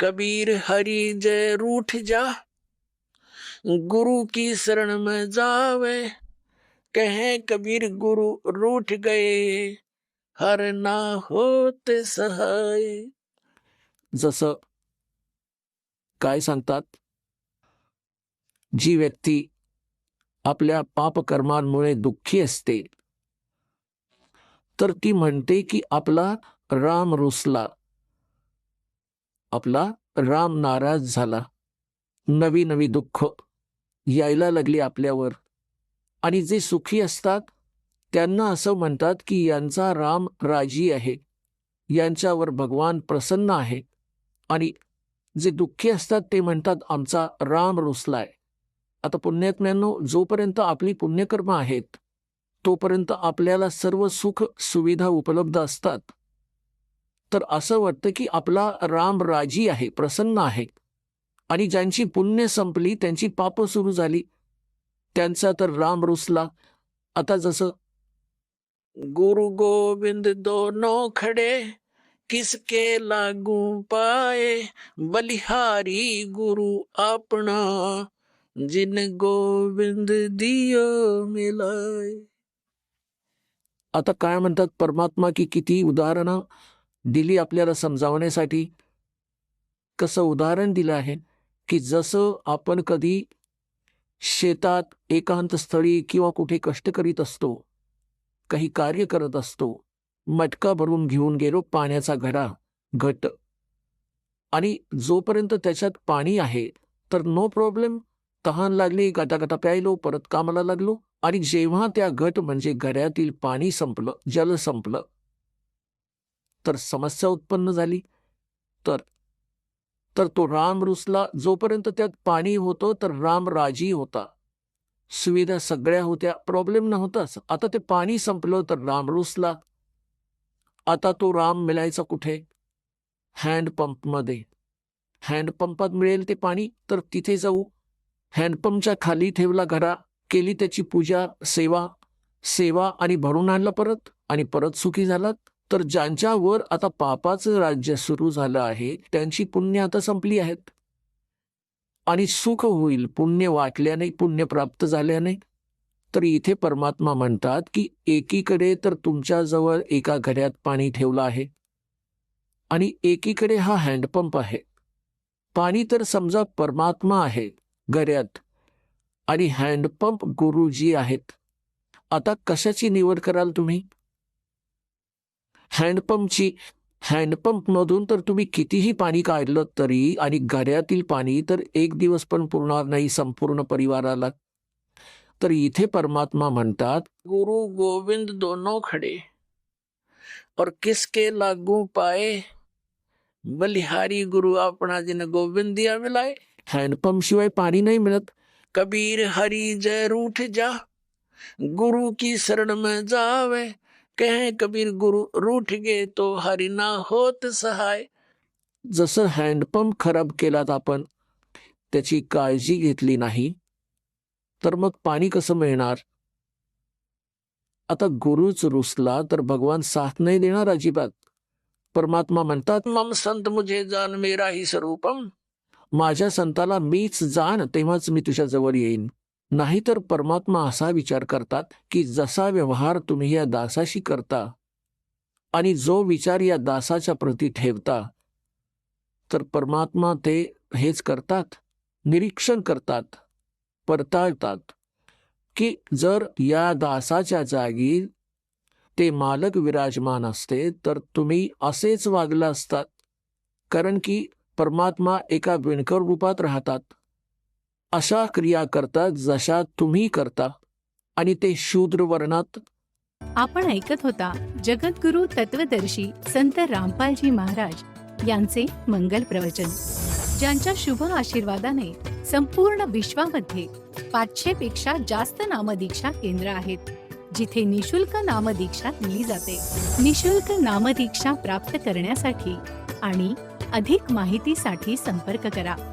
कबीर हरि जय रूठ जा। गुरु की शरण में जावे। कहे कबीर गुरु रूठ गए। हर ना होते सहाय। जसं काय सांगतात, जी व्यक्ती आपल्या पापकर्मांमुळे दुःखी असते, तर ती म्हणते की आपला राम रुसला. आपला राम नाराज झाला. नवी नवी दुःख यायला लागली आपल्यावर. आणि जे सुखी असतात त्यांना असं म्हणतात की यांचा राम राजी आहे. यांच्यावर भगवान प्रसन्न आहे. आणि जे दुःखी असतात ते म्हणतात आमचा राम रुसलाय. आता पुण्यात्म्यांनो जोपर्यंत आपली पुण्यकर्म आहेत तोपर्यंत आपल्याला सर्व सुख सुविधा उपलब्ध असतात. तर असं वाटतं की आपला राम राजी आहे प्रसन्न आहे. आणि ज्यांची पुण्य संपली त्यांची पाप सुरू झाली. त्यांचा तर राम रुसला. आता जसं गुरु गोविंद दोनो खडे किसके लागू पाय बलिहारी गुरु आपणा जिन गोविंद दियो मिलाय. आता काय म्हणतात परमात्मा की किती उदाहरणं? दिली आपल्याला समजावण्यासाठी. कसं उदाहरण दिलं आहे की जसं आपण कधी शेतात एकांत स्थळी किंवा कुठे कष्ट करीत असतो काही कार्य करत असतो मटका भरून घेऊन गेलो पाण्याचा घडा घट. आणि जोपर्यंत त्याच्यात पाणी आहे तर नो प्रॉब्लेम तहान लागली गटागटा प्यायलो परत कामाला लागलो आणि जेव्हा त्या गट म्हणजे घड्यातील पाणी संपलं जल संपलं. तर समस्या उत्पन्न झाली. तर तर तो राम रुसला. जोपर्यंत त्यात पाणी होतं तर राम राजी होता. सुविधा सगळ्या होत्या. प्रॉब्लेम नव्हताच आता ते पाणी संपलं तर राम रुसला. आता तो राम मिळायचा कुठे? हँडपंपमध्ये हँडपंपात मिळेल ते पाणी? तर तिथे जाऊ. हँडपंपच्या खाली ठेवला घरा. केली त्याची पूजा सेवा. सेवा आणि भरून आणला परत. आणि परत सुखी झालात. तर ज्यांच्यावर आता पापाचं राज्य सुरू झालं आहे त्यांची पुण्य आता संपली आहेत. आणि सुख होईल पुण्य वाटल्याने पुण्य प्राप्त झाल्याने. तर इथे परमात्मा म्हणतात की एकीकडे तर तुमच्याजवळ एका घड्यात पाणी ठेवलं आहे. आणि एकीकडे हा हँडपंप आहे. पाणी तर समजा परमात्मा आहे गऱ्यात आणि हँडपंप गुरुजी आहेत. आता कशाची निवड कराल तुम्ही? हँडपंपची हँडपंपमधून तर तुम्ही कितीही पाणी काढलं तरी आणि गऱ्यातील पाणी तर एक दिवस पण पुरणार नाही संपूर्ण परिवाराला. तर इथे परमात्मा म्हणतात गुरु गोविंद दोनों खडे. और किसके लागू पाए? बलिहारी गुरु आपणा जिन गोविंद दिया मिलाय हँडपंप शिवाय पाणी नाही मिळत. कबीर हरी जय रूठ जा. गुरु की शरण में जावे. कहे कबीर गुरु रूठ गे तो हरिना होत सहाय. जसं हँडपंप खराब केलात आपण त्याची काळजी घेतली नाही तर मग पाणी कसं मिळणार? आता गुरुच रुसला तर भगवान साथ नाही देणार अजिबात. परमात्मा म्हणतात मम संत मुझे जान मेरा ही स्वरूपम. माझ्या संताला मीच जाण तेव्हाच मी तुझ्या जवळ येईन. नाहीतर परमात्मा असा विचार करतात की जसा व्यवहार तुम्ही या दासाशी करता आणि जो विचार या दासाच्या प्रती ठेवता तर परमात्मा ते हेच करतात निरीक्षण करतात परताळतात की जर या दासाच्या जागी ते मालक विराजमान असते तर तुम्ही असेच वागला असतात. कारण की परमात्मा एका विणकर रूपात राहतात. अशा क्रिया करतात जशा तुम्ही करता. आणि ते शूद्र वर्णात आपण ऐकत होता जगद्गुरु तत्वदर्शी संत रामपालजी महाराज यांचे मंगल प्रवचन. ज्यांच्या शुभ आशीर्वादाने संपूर्ण विश्वामध्ये पाचशे पेक्षा जास्त नामदीक्षा केंद्र आहेत जिथे निशुल्क नामदीक्षा दिली जाते. निशुल्क नामदीक्षा प्राप्त करण्यासाठी आणि अधिक माहितीसाठी संपर्क करा.